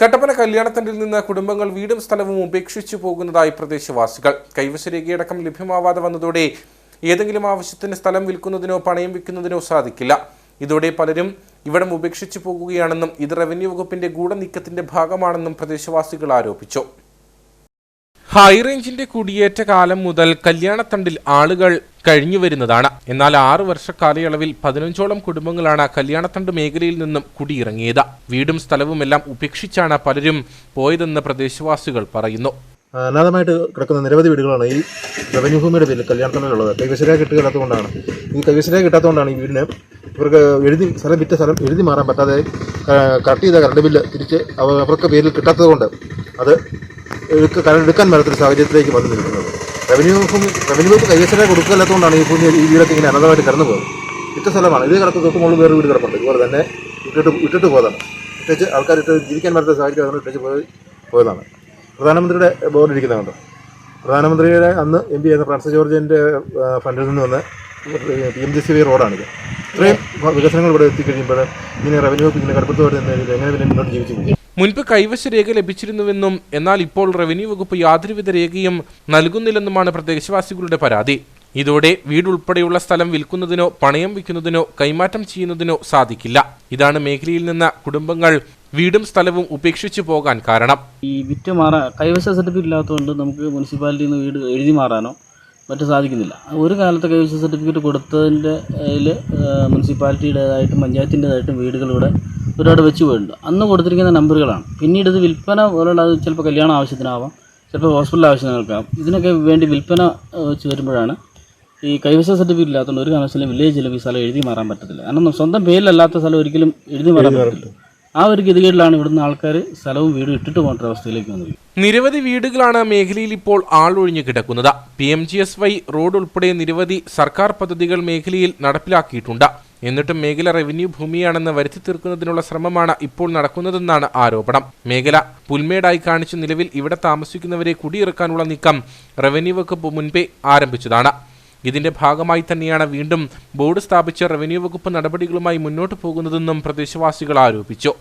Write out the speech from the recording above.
കട്ടപ്പന കല്യാണത്തണ്ടിൽ നിന്ന് കുടുംബങ്ങൾ വീടും സ്ഥലവും ഉപേക്ഷിച്ചു പോകുന്നതായി പ്രദേശവാസികൾ. കൈവശരേഖയടക്കം ലഭ്യമാവാതെ വന്നതോടെ ഏതെങ്കിലും ആവശ്യത്തിന് സ്ഥലം വിൽക്കുന്നതിനോ പണയം വിൽക്കുന്നതിനോ സാധിക്കില്ല. ഇതോടെ പലരും ഇവിടം ഉപേക്ഷിച്ചു പോകുകയാണെന്നും ഇത് റവന്യൂ വകുപ്പിന്റെ ഗൂഢനീക്കത്തിന്റെ ഭാഗമാണെന്നും പ്രദേശവാസികൾ ആരോപിച്ചു. ഹൈറേഞ്ചിന്റെ കുടിയേറ്റ കാലം മുതൽ കല്യാണത്തണ്ടിൽ ആളുകൾ കഴിഞ്ഞു വരുന്നതാണ്. എന്നാൽ ആറു വർഷ കാലയളവിൽ പതിനഞ്ചോളം കുടുംബങ്ങളാണ് കല്യാണത്തണ്ട് മേഖലയിൽ നിന്നും കുടിയിറങ്ങിയത്. വീടും സ്ഥലവും എല്ലാം ഉപേക്ഷിച്ചാണ് പലരും പോയതെന്ന് പ്രദേശവാസികൾ പറയുന്നു. അനാഥമായിട്ട് കിടക്കുന്ന നിരവധി വീടുകളാണ് ഈ റവന്യൂ ഭൂമിയുടെ പേരിൽ കല്യാണത്തണ്ടിലുള്ളത്. കൈവശരേഖ കിട്ടുകയില്ലാത്തതുകൊണ്ടാണ് ഈ കൈവശരേഖ കിട്ടാത്തതുകൊണ്ടാണ് ഈ വീടിന് ഇവർക്ക് എഴുതി സ്ഥലം വിറ്റ സ്ഥലം എഴുതി മാറാൻ പറ്റാതെ കട്ട് ചെയ്ത കറണ്ട് ബില്ല് തിരിച്ച് അവർക്ക് പേരിൽ കിട്ടാത്തതുകൊണ്ട് അത് എടുക്ക- എടുക്കാൻ മേലത്തൊരു സാഹചര്യത്തിലേക്ക് വന്നു നിൽക്കുന്നത്. റവന്യൂ ഭൂമി റവന്യൂ വകുപ്പ് കൈവശരേഖ കൊടുക്കില്ലാത്തതുകൊണ്ടാണ് ഈ ഭൂമി ഈ വീടൊക്കെ ഇങ്ങനെ അനന്തമായിട്ട് കടന്നു പോകുന്നത്. ഇട്ട സ്ഥലമാണ്. ഇത് കിടക്കുന്ന തൊട്ട് മുകളിൽ വേറെ വീട് കിടപ്പുണ്ട്. ഇതുപോലെ തന്നെ ഇട്ടിട്ട് ഇട്ടിട്ട് പോയതാണ്. ഇട്ടേച്ച് ആൾക്കാർ ഇട്ട് ജീവിക്കാൻ പറ്റാത്ത സാഹചര്യം അതുകൊണ്ട് ഇട്ടേച്ച് പോയി പോയതാണ്. പ്രധാനമന്ത്രിയുടെ ബോർഡ് ഇരിക്കുന്നുണ്ട്. പ്രധാനമന്ത്രിയുടെ അന്ന് എം പി ആയിരുന്ന ഫ്രാൻസിസ് ജോർജിന്റെ ഫണ്ടിൽ നിന്ന് വന്ന് P M G C Y റോഡാണിത്. ഇത്രയും വികസനങ്ങൾ ഇവിടെ എത്തിക്കഴിയുമ്പോൾ ഇങ്ങനെ റവന്യൂ ഇങ്ങനെ കടുപ്പത്തോടെ എങ്ങനെ പിന്നെ മുന്നോട്ട് ജീവിച്ചു? മുൻപ് കൈവശ രേഖ ലഭിച്ചിരുന്നുവെന്നും എന്നാൽ ഇപ്പോൾ റവന്യൂ വകുപ്പ് യാതൊരുവിധ രേഖയും നൽകുന്നില്ലെന്നുമാണ് പ്രദേശവാസികളുടെ പരാതി. ഇതോടെ വീടുൾപ്പെടെയുള്ള സ്ഥലം വിൽക്കുന്നതിനോ പണയം വിൽക്കുന്നതിനോ കൈമാറ്റം ചെയ്യുന്നതിനോ സാധിക്കില്ല. ഇതാണ് മേഖലയിൽ നിന്ന് കുടുംബങ്ങൾ വീടും സ്ഥലവും ഉപേക്ഷിച്ചു പോകാൻ കാരണം. ഈ വിറ്റ് മാറാൻ കൈവശ സർട്ടിഫിക്കറ്റ് ഇല്ലാത്തതുകൊണ്ട് നമുക്ക് മുനിസിപ്പാലിറ്റിയിൽ നിന്ന് വീട് എഴുതി മാറാനോ മറ്റു സാധിക്കുന്നില്ല. ഒരു കാലത്ത് കൈവശ സർട്ടിഫിക്കറ്റ് കൊടുത്തതിന്റെ മുനിസിപ്പാലിറ്റിയുടേതായിട്ടും പഞ്ചായത്തിന്റെതായിട്ടും വീടുകൾ ഇവിടെ ഒരുപാട് വെച്ച് പോയിട്ടുണ്ട്. അന്ന് കൊടുത്തിരിക്കുന്ന നമ്പറുകളാണ്. പിന്നീട് ഇത് വിൽപ്പന പോലുള്ള അത് ചിലപ്പോൾ കല്യാണ ആവശ്യത്തിനാവാം ചിലപ്പോൾ ഹോസ്പിറ്റൽ ആവശ്യങ്ങൾക്കാവും. ഇതിനൊക്കെ വേണ്ടി വിൽപ്പന വെച്ച് വരുമ്പോഴാണ് ഈ കൈവശ സർട്ടിഫിക്കറ്റ് ഇല്ലാത്തതുകൊണ്ട് ഒരു കാരണവശാലും വില്ലേജ് ചിലപ്പോൾ ഈ സ്ഥലം എഴുതി മാറാൻ പറ്റത്തില്ല. കാരണം സ്വന്തം പേരിലല്ലാത്ത സ്ഥലം ഒരിക്കലും എഴുതി മാറാൻ പറ്റില്ല ആ ഒരു ഗതികേടിലാണ് ഇവിടുന്ന് ആൾക്കാർ സ്ഥലവും വീടും ഇട്ടിട്ട് പോകേണ്ട അവസ്ഥയിലേക്ക് വന്നത് നിരവധി വീടുകളാണ് മേഖലയിൽ ഇപ്പോൾ ആളൊഴിഞ്ഞു കിടക്കുന്നത്. P M G S Y road ഉൾപ്പെടെ നിരവധി സർക്കാർ പദ്ധതികൾ മേഖലയിൽ നടപ്പിലാക്കിയിട്ടുണ്ട്. എന്നിട്ടും മേഖല റവന്യൂ ഭൂമിയാണെന്ന് വരുത്തി തീർക്കുന്നതിനുള്ള ശ്രമമാണ് ഇപ്പോൾ നടക്കുന്നതെന്നാണ് ആരോപണം. മേഖല പുൽമേടായി കാണിച്ച് നിലവിൽ ഇവിടെ താമസിക്കുന്നവരെ കുടിയിറക്കാനുള്ള നീക്കം റവന്യൂ വകുപ്പ് മുൻപേ ആരംഭിച്ചതാണ്. ഇതിന്റെ ഭാഗമായി തന്നെയാണ് വീണ്ടും ബോർഡ് സ്ഥാപിച്ച റവന്യൂ വകുപ്പ് നടപടികളുമായി മുന്നോട്ട് പോകുന്നതെന്നും പ്രദേശവാസികൾ ആരോപിച്ചു.